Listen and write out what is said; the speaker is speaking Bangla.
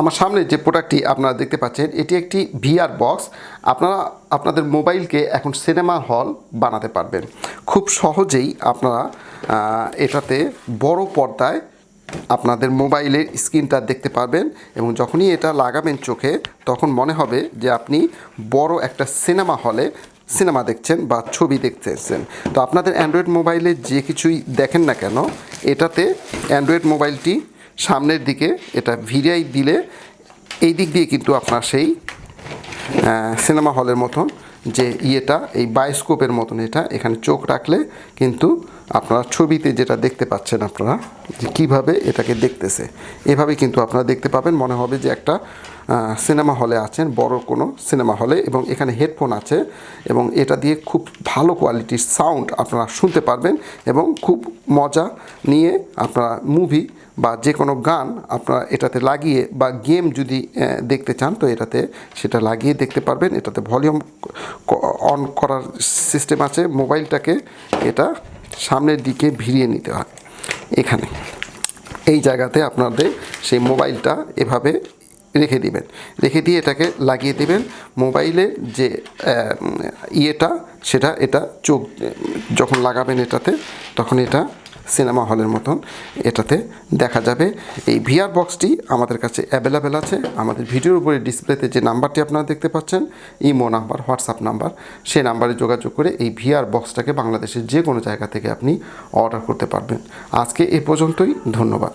আমার সামনে যে প্রোডাক্টটি আপনারা দেখতে পাচ্ছেন, এটি একটি ভিআর বক্স আপনারা আপনাদের মোবাইলকে এখন সিনেমা হল বানাতে পারবেন। খুব সহজেই আপনারা এটাতে বড় পর্দায় আপনাদের মোবাইলের স্ক্রিনটা দেখতে পারবেন এবং যখনই এটা লাগাবেন চোখে, তখন মনে হবে যে আপনি বড় একটা সিনেমা হলে সিনেমা দেখছেন বা ছবি দেখতেছেন। তো আপনাদের অ্যান্ড্রয়েড মোবাইলে যে কিছুই দেখেন না কেন, এটাতে অ্যান্ড্রয়েড মোবাইলটি সামনের দিকে এটা ভিড়াই দিলে এই দিক দিয়ে কিন্তু আপনার সেই সিনেমা হলের মতন যে ইয়েটা, এই বায়োস্কোপের মতন এটা এখানে চোখ রাখলে কিন্তু আপনারা ছবিতে যেটা দেখতে পাচ্ছেন আপনারা, যে কীভাবে এটাকে দেখতেছে। এভাবে কিন্তু আপনারা দেখতে পাবেন, মনে হবে যে একটা সিনেমা হলে আছেন, বড় কোনো সিনেমা হলে, এবং এখানে হেডফোন আছে, এবং এটা দিয়ে খুব ভালো কোয়ালিটির সাউন্ড আপনারা শুনতে পারবেন, এবং খুব মজা নিয়ে আপনারা মুভি বা যে কোনো গান আপনারা এটাতে লাগিয়ে বা গেম যদি দেখতে চান, তো এটাতে সেটা লাগিয়ে দেখতে পারবেন। এটাতে ভলিউম অন করার সিস্টেম আছে, মোবাইলটাকে এটা সামনের দিকে ভিড়িয়ে নিতে হয় এখানে। এই জায়গাতে আপনাদের সেই মোবাইলটা এভাবে রেখে দিবেন। রেখে দিয়ে এটাকে লাগিয়ে দিবেন। মোবাইলের যে ইয়েটা, সেটা এটা চোখ, যখন লাগাবেন এটাতে, তখন এটা সিনেমা হলের মতন এটাতে দেখা যাবে। এই ভিআর বক্সটি আমাদের কাছে অ্যাভেলেবেল আছে। আমাদের ভিডিওর উপরে ডিসপ্লেতে যে নাম্বারটি আপনারা দেখতে পাচ্ছেন, ইমো নাম্বার, হোয়াটসঅ্যাপ নাম্বার সেই নাম্বারে যোগাযোগ করে এই ভিআর বক্সটাকে বাংলাদেশের যে কোনো জায়গা থেকে আপনি অর্ডার করতে পারবেন। আজকে এ পর্যন্তই, ধন্যবাদ।